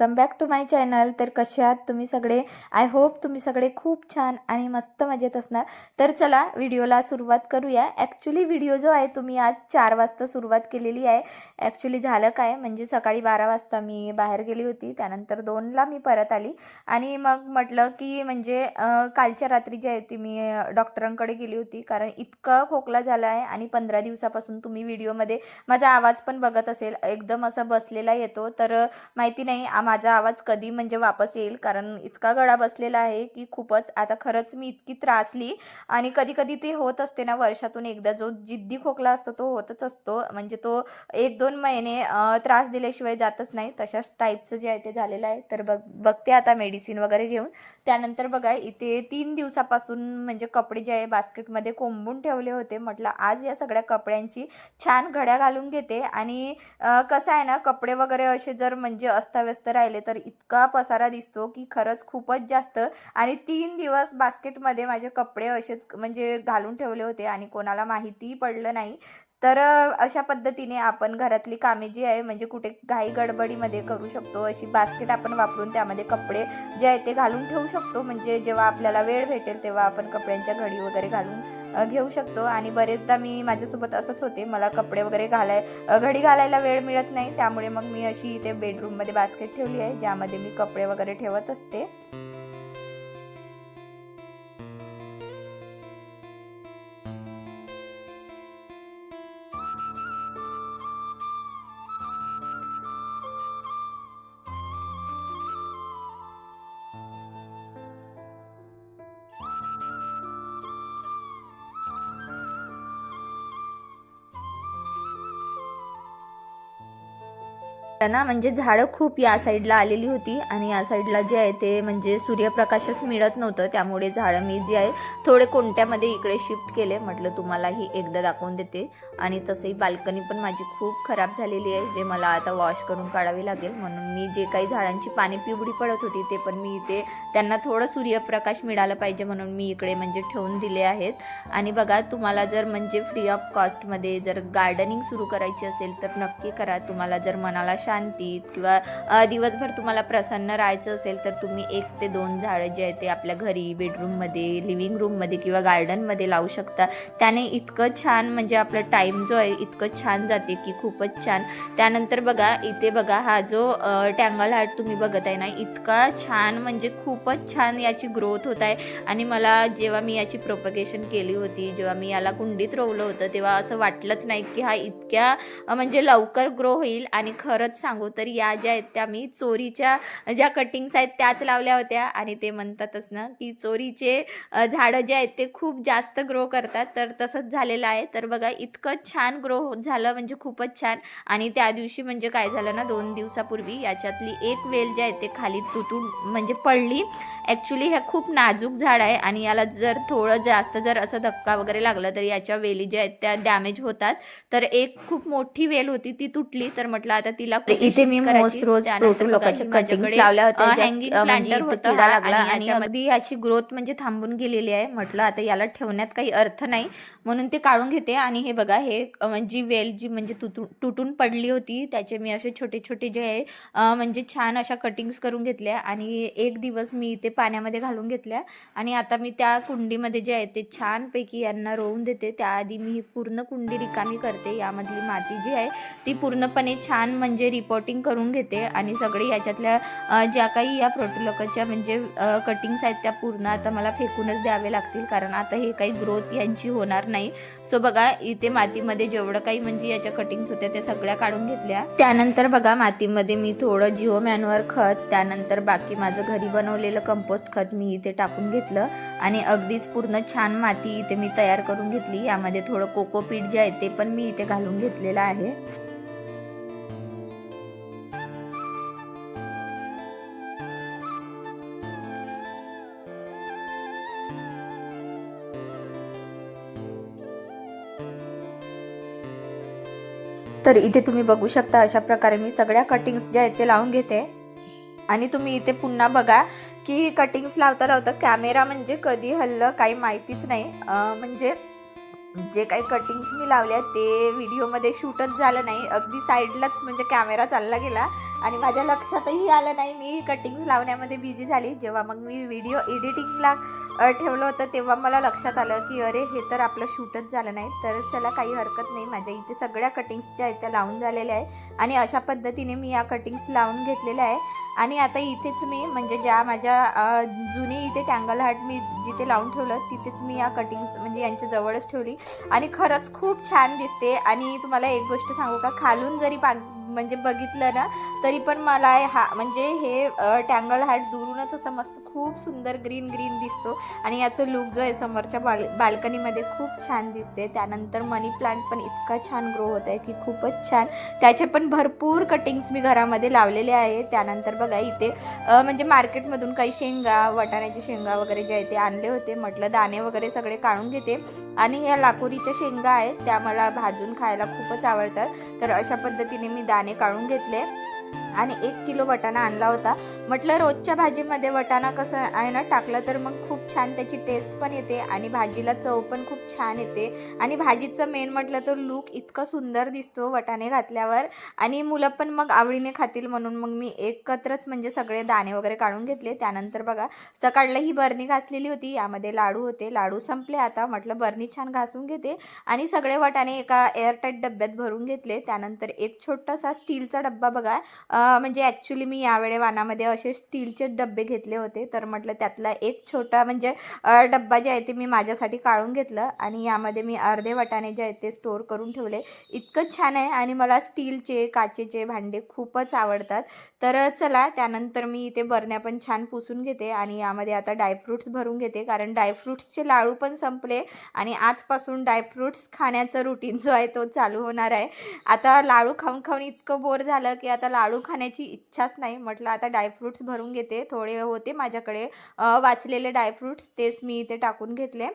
Welcome back to my channel तर कसे आहात तुम्ही सगळे? आय होप तुम्ही सगळे खूप छान आणि मस्त मजेत असणार. तर चला व्हिडिओला सुरुवात करूया. ॲक्च्युली व्हिडिओ जो आहे तुम्ही आज चार वाजता सुरुवात केलेली आहे. ॲक्च्युली झालं काय? म्हणजे सकाळी बारा वाजता मी बाहेर गेली होती. त्यानंतर दोनला मी परत आली. आणि मग म्हटलं की म्हणजे कालच्या रात्री जी आहे ती मी डॉक्टरांकडे गेली होती. कारण इतका खोकला झाला आहे आणि पंधरा दिवसापासून तुम्ही व्हिडिओमध्ये माझा आवाज पण बघत असेल. एकदम असा बसलेला येतो. तर माहिती नाही आम्हाला माझा आवाज कधी म्हणजे वापस येईल? कारण इतका गळा बसलेला आहे की खूपच. आता खरंच मी इतकी त्रासली आणि कधी कधी ते होत असते ना वर्षातून एकदा जो जिद्दी खोकला असतो तो होतच असतो. म्हणजे तो एक दोन महिने त्रास दिल्याशिवाय जातच नाही. तशाच टाईपचं जे आहे ते झालेलं आहे. तर बघ बघते आता मेडिसिन वगैरे घेऊन. त्यानंतर बघा इथे तीन दिवसापासून म्हणजे कपडे जे आहे बास्केटमध्ये कोंबून ठेवले होते. म्हटलं आज या सगळ्या कपड्यांची छान घड्या घालून घेते. आणि कसं आहे ना कपडे वगैरे असे जर म्हणजे अस्ताव्यस्त राहिले तर इतका पसारा दिसतो की खरंच खूपच जास्त. आणि तीन दिवस बास्केटमध्ये माझे कपडे असेच म्हणजे घालून ठेवले होते आणि कोणाला माहितीही पडलं नाही. तर अशा पद्धतीने आपण घरातली कामे जी आहे म्हणजे कुठे घाई गडबडीमध्ये करू शकतो अशी बास्केट आपण वापरून त्यामध्ये कपडे जे आहे ते घालून ठेवू शकतो. म्हणजे जेव्हा आपल्याला वेळ भेटेल तेव्हा आपण कपड्यांच्या घडी वगैरे घालून घेऊ शकतो. आणि बरेचदा मी माझ्यासोबत असंच होते. मला कपडे वगैरे घालाय घडी घालायला वेळ मिळत नाही. त्यामुळे मग मी अशी इथे बेडरूममध्ये बास्केट ठेवली आहे ज्यामध्ये मी कपडे वगैरे ठेवत असते. ना म्हणजे झाडं खूप या साईडला आलेली होती आणि या साईडला जे आहे ते म्हणजे सूर्यप्रकाशच मिळत नव्हतं. त्यामुळे झाडं मी जे आहे थोडे कोणत्यामध्ये इकडे शिफ्ट केले. म्हटलं तुम्हालाही एकदा दाखवून देते. आणि तसंही बाल्कनी पण माझी खूप खराब झालेली आहे जे मला आता वॉश करून काढावी लागेल. म्हणून मी जे काही झाडांची पाणी पिवडी पडत होती ते पण मी इथे त्यांना थोडं सूर्यप्रकाश मिळाला पाहिजे म्हणून मी इकडे म्हणजे ठेवून दिले आहेत. आणि बघा तुम्हाला जर म्हणजे फ्री ऑफ कॉस्टमध्ये जर गार्डनिंग सुरू करायची असेल तर नक्की करा. तुम्हाला जर मनाला शांतीत किंवा दिवसभर तुम्हाला प्रसन्न राहायचं असेल तर तुम्ही एक ते दोन झाडं जे आहेत ते आपल्या घरी बेडरूममध्ये लिव्हिंग रूममध्ये किंवा गार्डनमध्ये लावू शकता. त्याने इतकं छान म्हणजे आपलं टाईम जो आहे इतकं छान जाते की खूपच छान. त्यानंतर बघा इथे बघा हा जो टँगल हार्ट तुम्ही बघत आहे ना इतका छान म्हणजे खूपच छान याची ग्रोथ होत आहे. आणि मला जेव्हा मी याची प्रोपगेशन केली होती जेव्हा मी याला कुंडीत रोवलं होतं तेव्हा असं वाटलंच नाही की हा इतक्या म्हणजे लवकर ग्रो होईल. आणि खरंच सांगू तर या ज्या आहेत त्या मी चोरीच्या ज्या कटिंग्स आहेत त्याच लावल्या होत्या. आणि ते म्हणतातच ना की चोरीचे झाडं जे आहेत ते खूप जास्त ग्रो करतात. तर तसंच झालेलं आहे. तर बघा इतकं छान ग्रो झालं म्हणजे खूपच छान. आणि त्या दिवशी म्हणजे काय झालं ना दोन दिवसापूर्वी याच्यातली एक वेल जी आहे ते खाली तुटून म्हणजे पडली. ॲक्च्युली हे खूप नाजूक झाड आहे आणि याला जर थोडं जास्त जर असं धक्का वगैरे लागला तर याच्या वेली ज्या आहेत त्या डॅमेज होतात. तर एक खूप मोठी वेल होती ती तुटली. तर म्हटलं आता तिला इथे मी shift करायची. मोस रोज त्यानंतर प्रोटो बघा, लोकांच्या कटिंग्स माझ्याकडे, लावल्या होत्या म्हणजे इथं किडा लागला आणि याच्यामध्ये याची ग्रोथ म्हणजे थांबून गेलेली आहे म्हटलं. आता याला ठेवण्यात काही अर्थ नाही. म्हणून ते काढून घेते आणि हे बघा हे जी वेल जी म्हणजे तुटून पडली होती त्याचे मी असे छोटे छोटे जे आहे म्हणजे छान अशा कटिंग्स करून घेतल्या आणि एक दिवस मी ते पाण्यामध्ये घालून घेतल्या. आणि आता मी त्या कुंडीमध्ये जे आहे ते छानपैकी यांना रोवून देते. त्याआधी मी ही पूर्ण कुंडी रिकामी करते. यामधली माती जी आहे ती पूर्णपणे छान म्हणजे रिपोर्टिंग करून घेते आणि सगळे याच्यातल्या ज्या काही या प्रोटोलॉकच्या म्हणजे कटिंग्स आहेत त्या पूर्ण आता मला फेकूनच द्यावे लागतील. कारण आता हे काही ग्रोथ यांची होणार नाही. सो बघा इथे मातीमध्ये जेवढं काही म्हणजे याच्या कटिंग्स होत्या त्या सगळ्या काढून घेतल्या. त्यानंतर बघा मातीमध्ये मी थोडं जिओ मॅन्युअर खत त्यानंतर बाकी माझं घरी बनवलेलं कंपोस्ट खत मी इथे टाकून घेतलं. आणि अगदीच पूर्ण छान माती इथे मी तयार करून घेतली. यामध्ये थोडं कोकोपीट जे आहे ते पण मी इथे घालून घेतलेलं आहे. तर इथे तुम्ही बघू शकता अशा प्रकारे मी सगळ्या कटिंग्स ज्या आहेत ते लावून घेते. आणि तुम्ही इथे पुन्हा बघा की कटिंग्स लावता लावता कॅमेरा म्हणजे कधी हल्लं काही माहितीच नाही. म्हणजे जे काही कटिंग्स मी लावल्या ते व्हिडिओमध्ये शूटच झालं नाही. अगदी साईडलाच म्हणजे कॅमेरा चालला गेला. आणि माझ्या लक्षातही आलं नाही मी कटिंग्स लावण्यामध्ये बिझी झाली. जेव्हा मग मी व्हिडिओ एडिटिंगला ठेवलं होतं तेव्हा मला लक्षात आलं की अरे हे तर आपलं शूटच झालं नाही. तर चला काही हरकत नाही. माझ्या इथे सगळ्या कटिंग्स ज्या आहेत त्या लावून झालेल्या आहे आणि अशा पद्धतीने मी या कटिंग्स लावून घेतलेल्या आहे आणि आता इथेच मी म्हणजे ज्या माझ्या जुनी इथे टँगल हार्ट मी जिथे लावून ठेवलं तिथेच मी या कटिंग्स म्हणजे यांच्या जवळच ठेवली. आणि खरंच खूप छान दिसते. आणि तुम्हाला एक गोष्ट सांगू का? खालून जरी पा म्हणजे बघितलं ना तरी पण मला हा म्हणजे हे टँगल हार्ट दुरूनच असं मस्त खूप सुंदर ग्रीन ग्रीन दिसतो. आणि याचं लुक जो आहे समोरच्या बाल बाल्कनीमध्ये खूप छान दिसते. त्यानंतर मनी प्लांट पण इतका छान ग्रो होत आहे की खूपच छान. त्याचे पण भरपूर कटिंग्स मी घरामध्ये लावलेले आहे. त्यानंतर बघा इथे म्हणजे मार्केटमधून काही शेंगा वटाण्याचे शेंगा वगैरे जे आहे ते आणले होते. म्हटलं दाणे वगैरे सगळे काढून घेते. आणि या लाकोरीच्या शेंगा आहेत त्या मला भाजून खायला खूपच आवडतात. तर अशा पद्धतीने मी दाणे काढून घेतले. आणि एक किलो वटाणा आणला होता. म्हटलं रोजच्या भाजीमध्ये वटाणा कसं आहे ना टाकलं तर मग खूप छान त्याची टेस्ट पण येते आणि भाजीला चव पण खूप छान येते. आणि भाजीचं मेन म्हटलं तर लूक इतकं सुंदर दिसतो वटाणे घातल्यावर. आणि मुलं पण मग आवडीने खातील म्हणून मग मी एकत्रच म्हणजे सगळे दाणे वगैरे काढून घेतले. त्यानंतर बघा सकाळला ही बरणी घासलेली होती. यामध्ये लाडू होते. लाडू संपले आता. म्हटलं बरणी छान घासून घेते. आणि सगळे वटाणे एका एअरटाईट डब्यात भरून घेतले. त्यानंतर एक छोटासा स्टीलचा डब्बा बघा. म्हणजे ॲक्च्युली मी यावेळे वानामध्ये असे स्टीलचे डब्बे घेतले होते. तर म्हटलं त्यातला एक छोटा म्हणजे डब्बा जे आहे ते मी माझ्यासाठी काढून घेतलं आणि यामध्ये मी अर्धे वाटाणे जे आहेत ते स्टोअर करून ठेवले. इतकं छान आहे आणि मला स्टीलचे काचेचे भांडे खूपच आवडतात. तर चला त्यानंतर मी इथे बरण्या पण छान पुसून घेते आणि यामध्ये आता ड्रायफ्रूट्स भरून घेते. कारण ड्रायफ्रूट्सचे लाडू पण संपले आणि आजपासून ड्रायफ्रूट्स खाण्याचं रुटीन जो आहे तो चालू होणार आहे. आता लाडू खाऊन खाऊन इतकं बोर झालं की आता लाडू खाण्याची इच्छाच नाही. म्हटलं आता ड्रायफ्रूट्स भरून घेते. थोडे होते माझ्याकडे. वाचलेले ड्रायफ्रूट्स तेच मी इथे टाकून घेतले.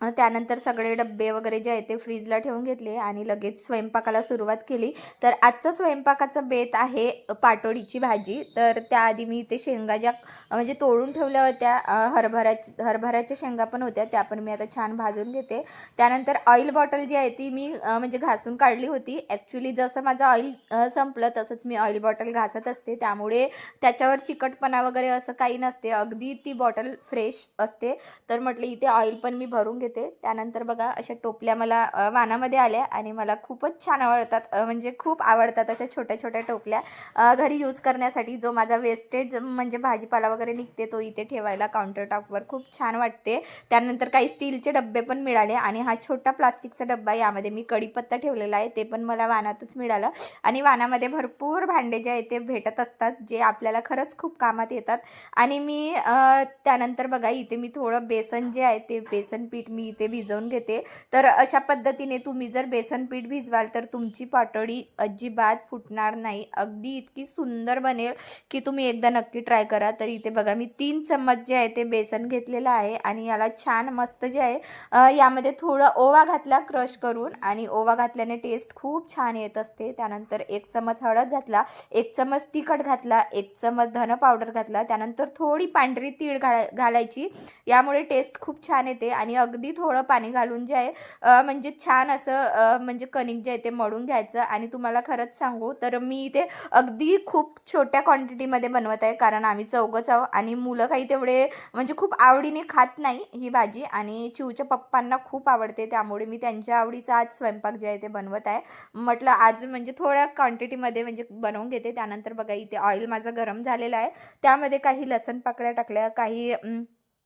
त्यानंतर सगळे डब्बे वगैरे जे आहे ते फ्रीजला ठेवून घेतले आणि लगेच स्वयंपाकाला सुरुवात केली. तर आजचा स्वयंपाकाचा बेत आहे पाटोडीची भाजी. तर त्याआधी मी इथे शेंगा ज्या म्हणजे तोडून ठेवल्या होत्या अ, हरभऱ्याच्या हरभऱ्याच्या शेंगा पण होत्या त्या पण मी आता छान भाजून घेते. त्यानंतर ऑइल बॉटल जी आहे ती मी म्हणजे घासून काढली होती. ॲक्च्युली जसं माझं ऑइल संपलं तसंच मी ऑइल बॉटल घासत असते. त्यामुळे त्याच्यावर चिकटपणा वगैरे असं काही नसते. अगदी ती बॉटल फ्रेश असते. तर म्हटलं इथे ऑइल पण मी भरून घेते. त्यानंतर बघा अशा टोपल्या मला वानामध्ये आल्या आणि मला खूपच छान आवडतात. म्हणजे खूप आवडतात अशा छोट्या छोट्या टोपल्या. घरी यूज करण्यासाठी जो माझा वेस्टेज म्हणजे भाजीपाला वगैरे निघते तो इथे ठेवायला काउंटर टॉपवर खूप छान वाटते. त्यानंतर काही स्टीलचे डब्बे पण मिळाले आणि हा छोटा प्लास्टिकचा डब्बा यामध्ये मी कढीपत्ता ठेवलेला आहे. ते पण मला वानातच मिळालं. आणि वानामध्ये भरपूर भांडे जे आहेत ते भेटत असतात जे आपल्याला खरंच खूप कामात येतात. आणि मी त्यानंतर बघा इथे मी थोडं बेसन जे आहे ते बेसन पीठ मी इथे भिजवून घेते. तर अशा पद्धतीने तुम्ही जर बेसन पीठ भिजवाल तर तुमची पाटोडी अजिबात फुटणार नाही. अगदी इतकी सुंदर बनेल की तुम्ही एकदा नक्की ट्राय करा. तर इथे बघा मी तीन चम्मच जे आहे ते बेसन घेतलेलं आहे आणि याला छान मस्त जे आहे यामध्ये थोडं ओवा घातला क्रश करून आणि ओवा घातल्याने टेस्ट खूप छान येत असते. त्यानंतर एक चमच हळद घातला एक चमच तिखट घातला एक चमच धन पावडर घातला. त्यानंतर थोडी पांढरी तीळ घाला घालायची. यामुळे टेस्ट खूप छान येते आणि अगदी थोडं पाणी घालून जे आहे म्हणजे छान असं म्हणजे कणिक जे आहे ते मळून घ्यायचं. आणि तुम्हाला खरंच सांगू तर मी इथे अगदी खूप छोट्या क्वांटिटीमध्ये बनवत आहे कारण आम्ही चौघंच आहोत आणि मुलं काही तेवढे म्हणजे खूप आवडीने खात नाही ही भाजी आणि चिवच्या पप्पांना खूप आवडते. त्यामुळे मी त्यांच्या आवडीचा आज स्वयंपाक जे आहे ते बनवत आहे. म्हटलं आज म्हणजे थोड्या क्वांटिटीमध्ये म्हणजे बनवून घेते. त्यानंतर बघा इथे ऑइल माझं गरम झालेलं आहे. त्यामध्ये काही लसण पाकळ्या टाकल्या काही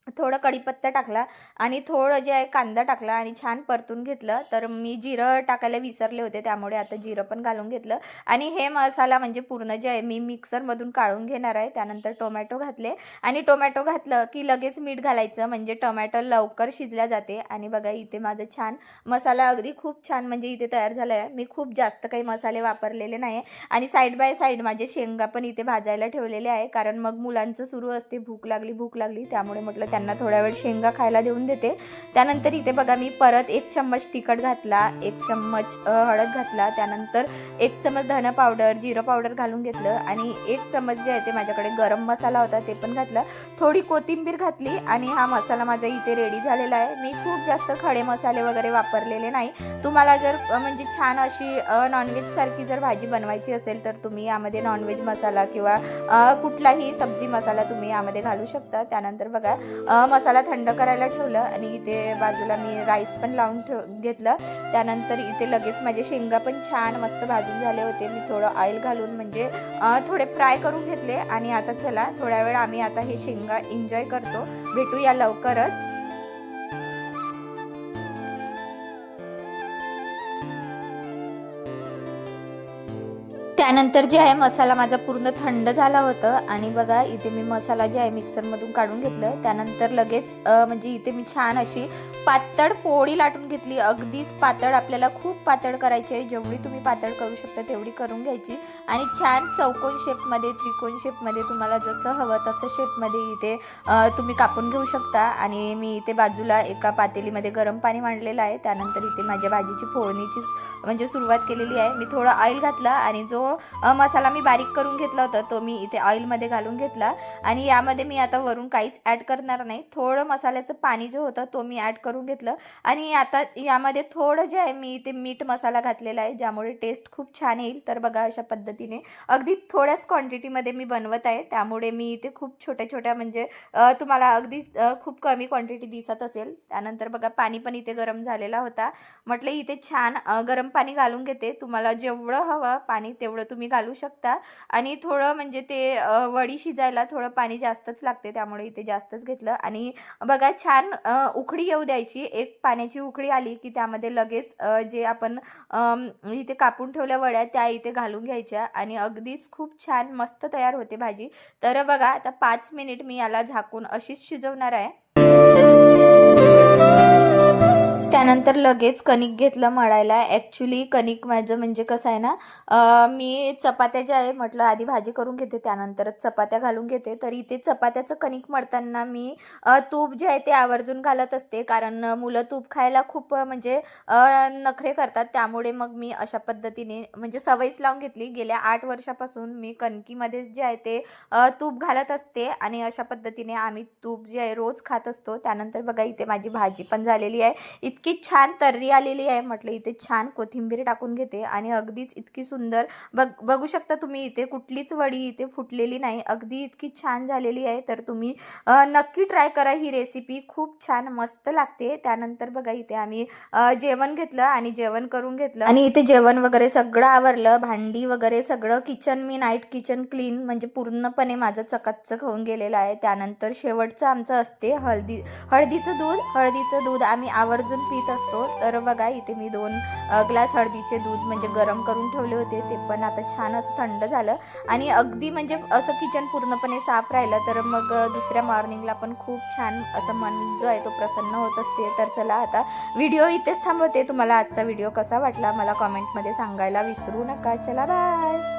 थोडं कढीपत्ता टाकला आणि थोडं जे आहे कांदा टाकला आणि छान परतून घेतलं. तर मी जिरं टाकायला विसरले होते त्यामुळे आता जिरं पण घालून घेतलं. आणि हे मसाला म्हणजे पूर्ण जे आहे मी मिक्सरमधून काढून घेणार आहे. त्यानंतर टोमॅटो घातले आणि टोमॅटो घातलं की लगेच मीठ घालायचं. म्हणजे टोमॅटो लवकर शिजल्या जाते. आणि बघा इथे माझं छान मसाला अगदी खूप छान म्हणजे इथे तयार झाला आहे मी खूप जास्त काही मसाले वापरलेले नाही आणि साईड बाय साईड माझे शेंगा पण इथे भाजायला ठेवलेले आहे. कारण मग मुलांचं सुरू असते. भूक लागली भूक लागली. त्यामुळे म्हटलं त्यांना थोड्या वेळ शेंगा खायला देऊन देते. त्यानंतर इथे बघा मी परत एक चम्मच तिखट घातला एक चम्मच हळद घातला. त्यानंतर एक चम्मच धन पावडर जिरं पावडर घालून घेतलं आणि एक चम्मच जे आहे ते माझ्याकडे गरम मसाला होता ते पण घातला. थोडी कोथिंबीर घातली आणि हा मसाला माझा इथे रेडी झालेला आहे. मी खूप जास्त खडे मसाले वगैरे वापरलेले नाही. तुम्हाला जर म्हणजे छान अशी नॉनव्हेजसारखी जर भाजी बनवायची असेल तर तुम्ही यामध्ये नॉनव्हेज मसाला किंवा कुठलाही सब्जी मसाला तुम्ही यामध्ये घालू शकता. त्यानंतर बघा मसाला थंड करायला ठेवलं आणि इथे बाजूला मी राईस पण लावून ठेव घेतलं. त्यानंतर इथे लगेच माझे शेंगा पण छान मस्त भाजून झाले होते. मी थोडं ऑइल घालून म्हणजे थोडे फ्राय करून घेतले. आणि आता चला थोड्या वेळ आम्ही आता हे शेंगा एन्जॉय करतो. भेटूया लवकरच. त्यानंतर जे आहे मसाला माझा पूर्ण थंड झाला होतं. आणि बघा इथे मी मसाला जे आहे मिक्सरमधून काढून घेतलं. त्यानंतर लगेच म्हणजे इथे मी छान अशी पातळ पोळी लाटून घेतली. अगदीच पातळ आपल्याला खूप पातळ करायची आहे. जेवढी तुम्ही पातळ करू शकता तेवढी करून घ्यायची. आणि छान चौकोन शेपमध्ये त्रिकोण शेपमध्ये तुम्हाला जसं हवं तसं शेपमध्ये इथे तुम्ही कापून घेऊ शकता. आणि मी इथे बाजूला एका पातेलीमध्ये गरम पाणी मांडलेलं आहे. त्यानंतर इथे माझ्या भाजीची फोडणीची म्हणजे सुरुवात केलेली आहे. मी थोडं ऑइल घातला आणि जो मसाला मी बारीक करून घेतला होता तो मी इथे ऑइलमध्ये घालून घेतला. आणि यामध्ये मी आता वरून काहीच ॲड करणार नाही. थोडं मसाल्याचं पाणी जो होतं तो मी ॲड करून घेतलं. आणि आता यामध्ये थोडं जे आहे मी इथे मीठ मसाला घातलेला आहे ज्यामुळे टेस्ट खूप छान येईल. तर बघा अशा पद्धतीने. अगदी थोड्याच क्वांटिटीमध्ये मी बनवत आहे. त्यामुळे मी इथे खूप छोट्या छोट्या म्हणजे तुम्हाला अगदी खूप कमी क्वांटिटी दिसत असेल. त्यानंतर बघा पाणी पण इथे गरम झालेला होता. म्हटलं इथे छान गरम पाणी घालून घेते. तुम्हाला जेवढं हवं पाणी तेवढं तुम्ही घालू शकता. आणि थोडं म्हणजे ते वडी शिजायला थोडं पाणी जास्तच लागते त्यामुळे इथे जास्तच घेतलं. आणि बघा छान उकडी येऊ द्यायची. एक पाण्याची उकळी आली की त्यामध्ये लगेच जे आपण इथे कापून ठेवल्या वड्या त्या इथे घालून घ्यायच्या. आणि अगदीच खूप छान मस्त तयार होते भाजी. तर बघा आता पाच मिनिट मी याला झाकून अशीच शिजवणार आहे. त्यानंतर लगेच कणिक घेतलं मळायला. ॲक्च्युली कणिक माझं म्हणजे कसं आहे ना मी चपात्या ज्या आहे म्हटलं आधी भाजी करून घेते त्यानंतरच चपात्या घालून घेते. तर इथे चपात्याचं कणिक मळताना मी तूप जे आहे ते आवर्जून घालत असते. कारण मुलं तूप खायला खूप म्हणजे नखरे करतात. त्यामुळे मग मी अशा पद्धतीने म्हणजे सवयच लावून घेतली. गेल्या आठ वर्षापासून मी कणकीमध्येच जे आहे ते तूप घालत असते. आणि अशा पद्धतीने आम्ही तूप जे आहे रोज खात असतो. त्यानंतर बघा इथे माझी भाजी पण झालेली आहे. इतकी छान तर्री आलेली आहे म्हटलं इथे छान कोथिंबीर टाकून घेते आणि अगदीच इतकी सुंदर बघ बघू शकता तुम्ही इथे कुठलीच वडी इथे फुटलेली नाही अगदी इतकी छान झालेली आहे तर तुम्ही नक्की ट्राय करा ही रेसिपी खूप छान मस्त लागते. त्यानंतर बघा इथे आम्ही जेवण घेतलं आणि जेवण करून घेतलं. आणि इथे जेवण वगैरे सगळं आवरलं भांडी वगैरे सगळं किचन मी नाईट किचन क्लीन म्हणजे पूर्णपणे माझं चकाचक होऊन गेलेलं आहे. त्यानंतर शेवटचं आमचं असते हळदी हळदीचं दूध. हळदीचं दूध आम्ही आवर्जून पीत असतो. तर बघा इथे मी दोन ग्लास हळदीचे दूध म्हणजे गरम करून ठेवले होते. ते पण आता छान असं थंड झालं. आणि अगदी म्हणजे असं किचन पूर्णपणे साफ राहिलं तर मग दुसऱ्या मॉर्निंगला पण खूप छान असं मन जो आहे तो प्रसन्न होत असते. तर चला आता व्हिडिओ इथेच थांबवते. तुम्हाला आजचा व्हिडिओ कसा वाटला मला कॉमेंटमध्ये सांगायला विसरू नका. चला बाय!